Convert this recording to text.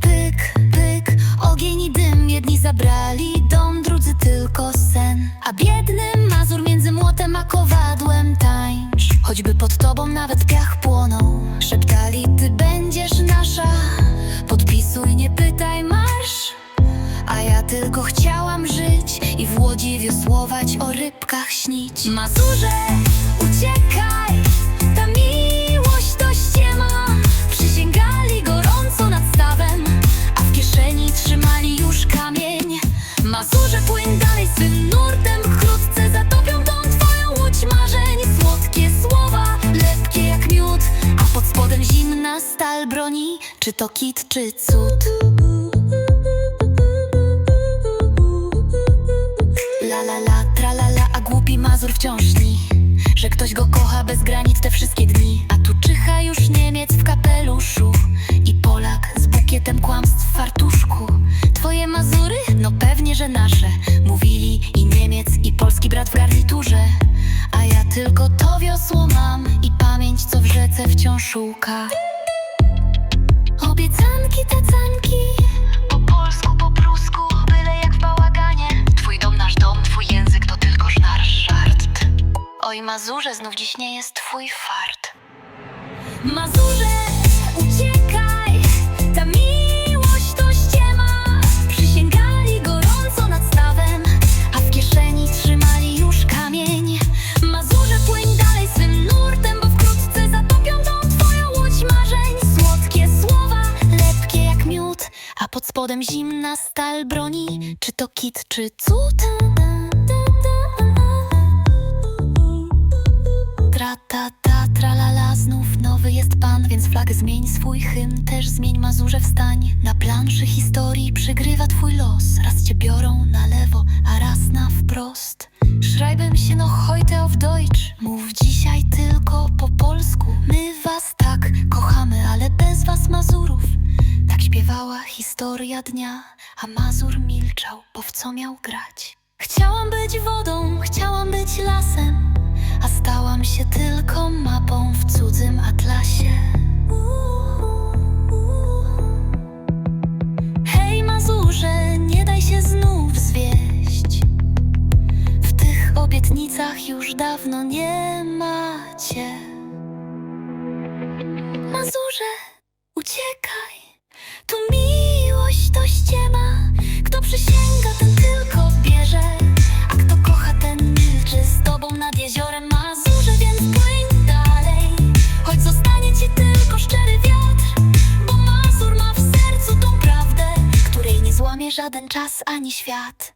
Pyk, pyk. Ogień i dym jedni zabrali Dom, drudzy tylko sen. A biedny mazur między młotem a kowadłem tańcz. Choćby pod tobą nawet piach płonął. Szeptali, ty będziesz nasza. Podpisuj, nie pytaj, marsz. A ja tylko chciałam żyć I w łodzi wiosłować, o rybkach śnić. Mazurze, uciekaj! Czy to kit, czy cud? La la la, tra la la, a głupi Mazur wciąż śni Że ktoś go kocha bez granic te wszystkie dni. A tu czyha już Niemiec w kapeluszu I Polak z bukietem kłamstw w fartuszku. Twoje Mazury? No pewnie, że nasze Mówili i Niemiec i polski brat w garniturze. A ja tylko to wiosło mam I pamięć co w rzece wciąż szuka Mazurze, znów dziś nie jest twój fart. Mazurze, spodem zimna stal broni Czy to kit, czy cud? Tra ta ta tra la la znów nowy jest pan, więc flagę zmień swój hymn też zmień Mazurze wstań. Na planszy historii przygrywa twój los. Raz cię biorą na lewo, a raz na wprost. Schreiben się no heute auf Deutsch. Mów dzisiaj tylko po polsku. My was tak kochamy, ale historia dnia, a Mazur milczał, bo w co miał grać? Chciałam być wodą, chciałam być lasem, a stałam się tylko mapą w cudzym atlasie. Hej Mazurze, nie daj się znów zwieść. W tych obietnicach już dawno nie macie. Mazurze, uciekaj, czas ani świat.